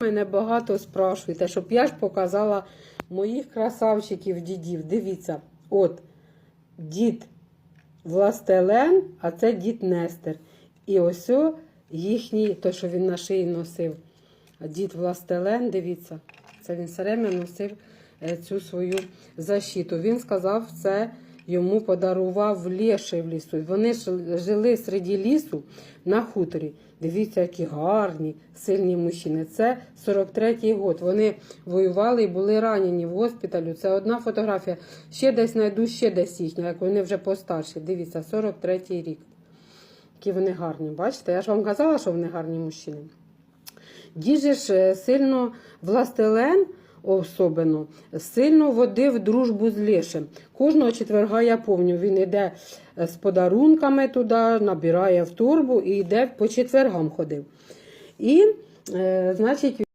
Мене багато спрашуєте, щоб я ж показала моїх красавчиків дідів. Дивіться, от дід Властелен, а це дід Нестер. І ось їхній, то, що він на шиї носив. Дід Властелен, дивіться, це він все время носив е, цю свою защиту. Він сказав, це йому подарував Лєший в лісу. Вони жили серед лісу на хуторі. Дивіться, які гарні, сильні мужчини. Це 43-й год. Вони воювали і були ранені в госпіталю. Це одна фотографія. Ще десь знайду, ще десь їхня, як вони вже постарші. Дивіться, 43-й рік. Які вони гарні. Бачите, я ж вам казала, що вони гарні мужчини. Дід же ж е, сильно властелен особливо, сильно водив дружбу з Лешем. Кожного четверга я пам'ятаю, він йде е, з подарунками туди, набирає в торбу і йде по четвергам ходив. І, е, значить,